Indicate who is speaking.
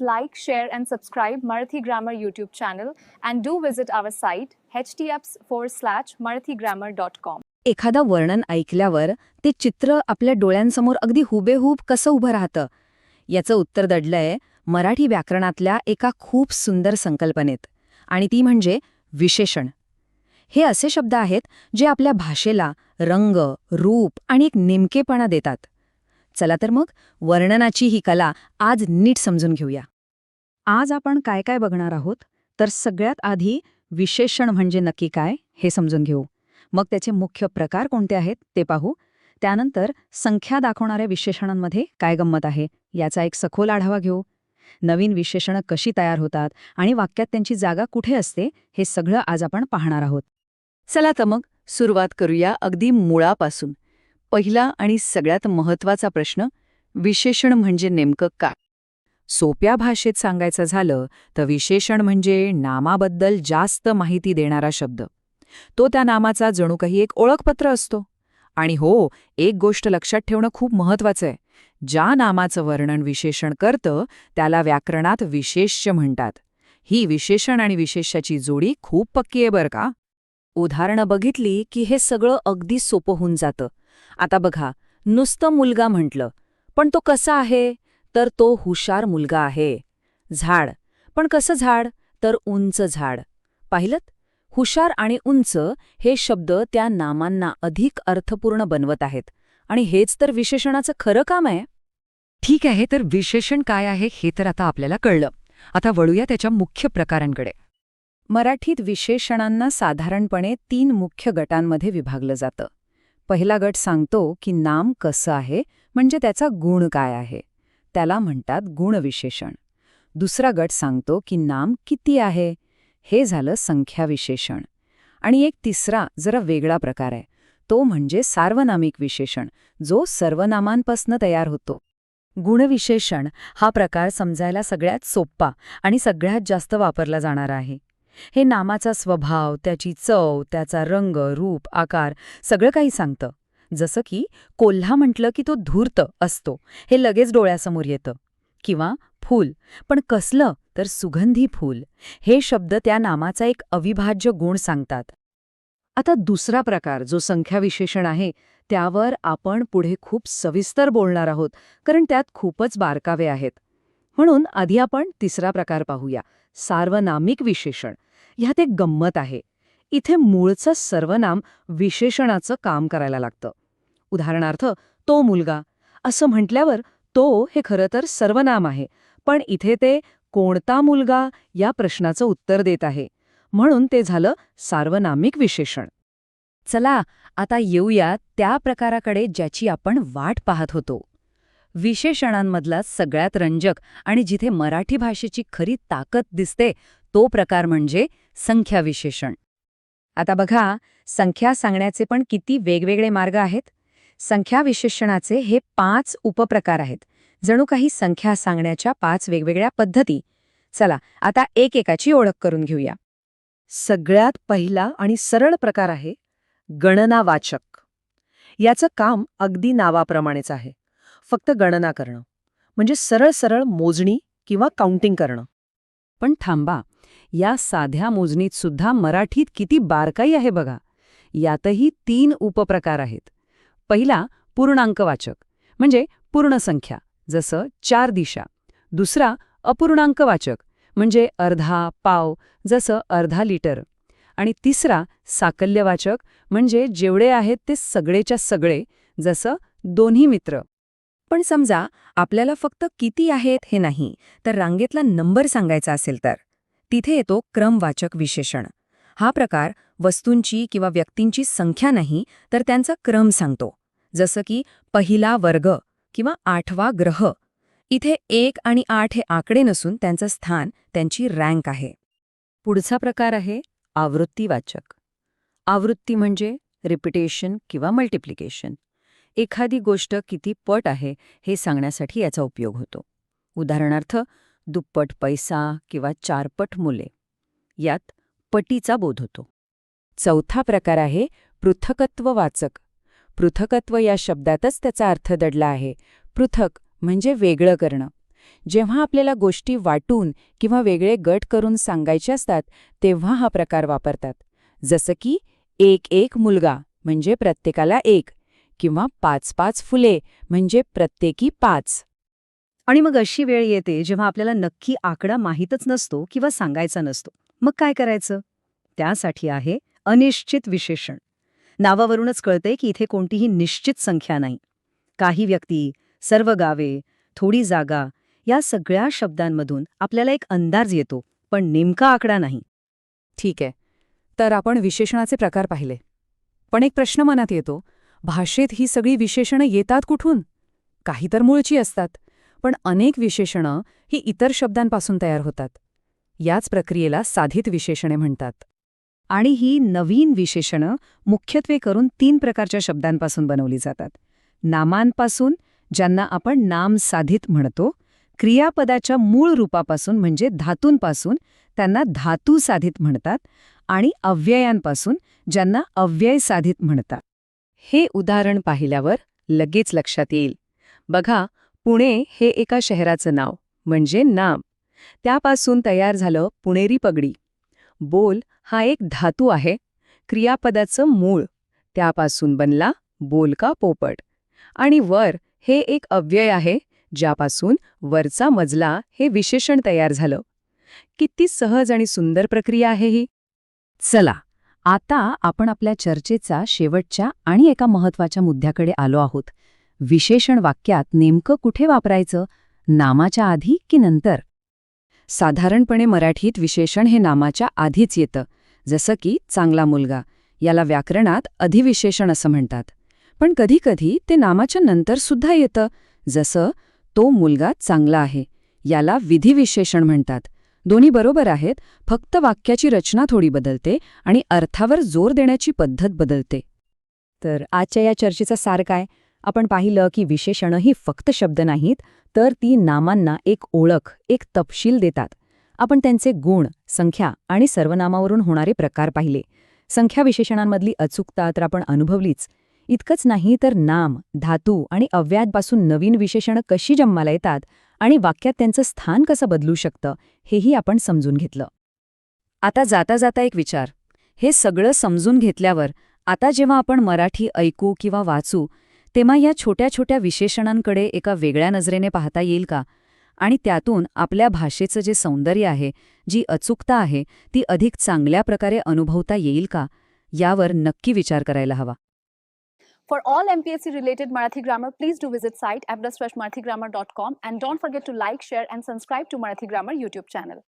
Speaker 1: Please like, share, and subscribe Marathi Grammar YouTube channel and do visit our site htps forward slash marathigrammar.com.
Speaker 2: एखादं वर्णन ऐकल्यावर ते चित्र आपल्या डोळ्यांसमोर अगदी हुबेहूब कसं उभं राहतं? याचं उत्तर दडलंय मराठी व्याकरणातल्या एका खूप सुंदर संकल्पनेत. आणि ती म्हणजे विशेषण. हे असे शब्द आहेत जे आपल्या भाषेला रंग रूप आणि एक नेमकेपणा देतात. चला तर मग वर्णनाची ही कला आज नीट समजून घेऊया. आज आपण काय काय बघणार आहोत? तर सगळ्यात आधी विशेषण म्हणजे नक्की काय हे समजून घेऊ. मग त्याचे मुख्य प्रकार कोणते आहेत ते पाहू. त्यानंतर संख्या दाखवणाऱ्या विशेषणांमध्ये काय गंमत आहे याचा एक सखोल आढावा घेऊ. नवीन विशेषणं कशी तयार होतात आणि वाक्यात त्यांची जागा कुठे असते हे सगळं आज आपण पाहणार आहोत. चला तर मग सुरुवात करूया अगदी मुळापासून. पहिला आणि सगळ्यात महत्त्वाचा प्रश्न विशेषण म्हणजे नेमकं काय सोप्या भाषेत सांगायचं झालं तर विशेषण म्हणजे नामाबद्दल जास्त माहिती देणारा शब्द. तो त्या नामाचा जणू काही एक ओळखपत्र असतो. आणि हो एक गोष्ट लक्षात ठेवणं खूप महत्वाचं आहे. ज्या नामाचं वर्णन विशेषण करतं त्याला व्याकरणात विशेष्य म्हणतात. ही विशेषण आणि विशेष्याची जोडी खूप पक्की आहे बरं का? उदाहरणं बघितली की हे सगळं अगदी सोपं होऊन जातं. आता बघा नुसतं मुलगा म्हटलं पण तो कसा आहे? तर तो हुशार मुलगा आहे. झाड. पण कसं झाड? तर उंच झाड. पाहिलं हुशार आणि उंच हे शब्द त्या नामांना अधिक अर्थपूर्ण बनवत आहेत. आणि हेच तर विशेषणाचं खरं काम आहे. ठीक आहे तर विशेषण काय आहे हे तर आता आपल्याला कळलं. आता वळूया त्याच्या मुख्य प्रकारांकडे. मराठीत विशेषणांना साधारणपणे तीन मुख्य गटांमध्ये विभागलं जातं. पहिला गट सांगतो की नाम कसं आहे म्हणजे त्याचा गुण काय आहे. त्याला म्हणतात गुणविशेषण. दुसरा गट सांगतो की नाम किती आहे हे झालं संख्याविशेषण. आणि एक तिसरा जरा वेगळा प्रकार आहे. तो म्हणजे सार्वनामिक विशेषण जो सर्वनामांपासून तयार होतो. गुणविशेषण हा प्रकार समजायला सगळ्यात सोप्पा आणि सगळ्यात जास्त वापरला जाणारा आहे. हे नामाचा स्वभाव त्याची चव त्याचा रंग रूप आकार सगळं काही सांगतं. जसं की कोल्हा म्हटलं की तो धूर्त असतो. हे लगेच डोळ्यासमोर येतं. किंवा फूल. पण कसलं तर सुगंधी फूल. हे शब्द त्या नामाचा एक अविभाज्य गुण सांगतात. आता दुसरा प्रकार जो संख्याविशेषण आहे त्यावर आपण पुढे खूप सविस्तर बोलणार आहोत कारण त्यात खूपच बारकावे आहेत. म्हणून आधी आपण तिसरा प्रकार पाहूया सार्वनामिक विशेषण. ह्यात एक गंमत आहे. इथे मूळचं सर्वनाम विशेषणाचं काम करायला लागतं. उदाहरणार्थ तो मुलगा. असं म्हटल्यावर तो हे खरं तर सर्वनाम आहे पण इथे ते कोणता मुलगा या प्रश्नाचं उत्तर देत आहे. म्हणून ते झालं सार्वनामिक विशेषण. चला आता येऊया त्या प्रकाराकडे ज्याची आपण वाट पाहत होतो. विशेषणांमधला सगळ्यात रंजक आणि जिथे मराठी भाषेची खरी ताकद दिसते तो प्रकार म्हणजे संख्याविशेषण आता बघा संख्या सांगण्याचे पण किती वेगवेगळे मार्ग आहेत. संख्याविशेषणाचे हे पाच उपप्रकार आहेत. जणू काही संख्या सांगण्याच्या पाच वेगवेगळ्या पद्धती. चला आता एकेकाची ओळख करून घेऊया. सगळ्यात पहिला आणि सरळ प्रकार आहे गणनावाचक. याचं काम अगदी नावाप्रमाणेच आहे. फक्त गणना करणं. म्हणजे सरळ सरळ मोजणी किंवा काउंटिंग करणं. पण थांबा या साध्या मोजणीत सुद्धा मराठीत किती बारकाई आहे बघा. यातही तीन उपप्रकार आहेत. पहिला पूर्णांकवाचक म्हणजे पूर्णसंख्या जसं चार दिशा. दुसरा अपूर्णांकवाचक म्हणजे अर्धा पाव जसं अर्धा लिटर. आणि तिसरा साकल्यवाचक म्हणजे जेवढे आहेत ते सगळेच्या सगळे जसं दोन्ही मित्र. पण समजा आपल्याला फक्त किती आहेत हे नाही तर रांगेतला नंबर सांगायचा असेल तर. तिथे येतो क्रमवाचक विशेषण. हा प्रकार वस्तूंची किंवा व्यक्तींची संख्या नाही तर त्यांचा क्रम सांगतो. जसं की पहिला वर्ग किंवा आठवा ग्रह. इथे एक आणि आठ हे आकडे नसून त्यांचं स्थान त्यांची रँक आहे. पुढचा प्रकार आहे आवृत्तीवाचक. आवृत्ती म्हणजे रिपिटेशन किंवा मल्टिप्लिकेशन. एखादी गोष्ट किती पट आहे हे सांगण्यासाठी याचा उपयोग होतो. उदाहरणार्थ दुप्पट पैसा किंवा चारपट मुले. यात पटीचा बोध होतो. चौथा प्रकार आहे पृथकत्ववाचक पृथकत्व या शब्दातच त्याचा अर्थ दडला आहे. पृथक म्हणजे वेगळं करणं.
Speaker 3: जेव्हा आपल्याला गोष्टी वाटून किंवा वेगळे गट करून सांगायचे असतात तेव्हा हा प्रकार वापरतात. जसं की एक एक मुलगा म्हणजे प्रत्येकाला एक. किंवा पाच पाच फुले म्हणजे प्रत्येकी पाच.
Speaker 2: आणि मग अशी वेळ येते जेव्हा आपल्याला नक्की आकडा माहीतच नसतो किंवा सांगायचा नसतो. मग काय करायचं? त्यासाठी आहे अनिश्चित विशेषण. नावावरूनच कळते की इथे कोणतीही निश्चित संख्या नाही. काही व्यक्ती सर्व गावे थोडी जागा या सगळ्या शब्दांमधून आपल्याला एक अंदाज येतो पण नेमका आकडा नाही.
Speaker 3: ठीक आहे. तर आपण विशेषणाचे प्रकार पाहिले. पण एक प्रश्न मनात येतो भाषेत ही सगळी विशेषणं येतात कुठून? काही तर मूळची असतात पण अनेक विशेषणं ही इतर शब्दांपासून तयार होतात. याच प्रक्रियेला साधित विशेषणे म्हणतात.
Speaker 2: आणि ही नवीन विशेषणं मुख्यत्वे करून तीन प्रकारच्या शब्दांपासून बनवली जातात. नामांपासून ज्यांना आपण नाम साधित म्हणतो क्रियापदाच्या मूळ रूपापासून म्हणजे धातूंपासून त्यांना धातू साधित म्हणतात आणि अव्ययांपासून ज्यांना अव्यय साधित म्हणतात.
Speaker 3: हे उदाहरण पाहिल्यावर लगेच लक्षात येईल. बघा पुणे हे एका शहराचं नाव म्हणजे नाम. त्यापासून तयार झालं पुणेरी पगडी. बोल हा एक धातू आहे क्रियापदाचं मूळ. त्यापासून बनला बोलका पोपट. आणि वर हे एक अव्यय आहे ज्यापासून वरचा मजला हे विशेषण तयार झालं. किती सहज आणि सुंदर प्रक्रिया आहे ही.
Speaker 2: चला आता आपण आपल्या चर्चेचा शेवटच्या आणि एका महत्त्वाच्या मुद्द्याकडे आलो आहोत. विशेषण वाक्यात नेमकं कुठे वापरायचं? नामाच्या आधी की नंतर? साधारणपणे मराठीत विशेषण हे नामाच्या आधीच येतं. जसं की चांगला मुलगा याला व्याकरणात अधिविशेषण असं म्हणतात. पण कधीकधी ते नामाच्या नंतर सुद्धा येतं. जसं तो मुलगा चांगला आहे याला विधिविशेषण म्हणतात. दोन्ही बरोबर आहेत फक्त वाक्याची रचना थोडी बदलते आणि अर्थावर जोर देण्याची पद्धत बदलते. तर आजच्या या चर्चेचा सार काय? आपण पाहिलं की विशेषणं ही फक्त शब्द नाहीत तर ती नामांना एक ओळख एक तपशील देतात. आपण त्यांचे गुण संख्या आणि सर्वनामावरून होणारे प्रकार पाहिले. संख्या विशेषणांमधली अचूकता तर आपण अनुभवलीच. इतकंच नाही तर नाम धातू आणि अव्यादपासून नवीन विशेषणं कशी जन्माला येतात आणि वाक्यात त्यांचं स्थान कसं बदलू शकतं हेही आपण समजून घेतलं. आता जाता जाता एक विचार. हे सगळं समजून घेतल्यावर आता जेव्हा आपण मराठी ऐकू किंवा वाचू तेव्हा या छोट्या छोट्या विशेषणांकडे एका वेगळ्या नजरेने पाहता येईल का? आणि त्यातून आपल्या भाषेचं जे सौंदर्य आहे जी अचूकता आहे ती अधिक चांगल्या प्रकारे अनुभवता येईल का? यावर नक्की विचार करायला हवा.
Speaker 1: For all MPSC related Marathi grammar, please do visit site marathigrammer.com and don't forget to like, share and subscribe to Marathi Grammar YouTube channel.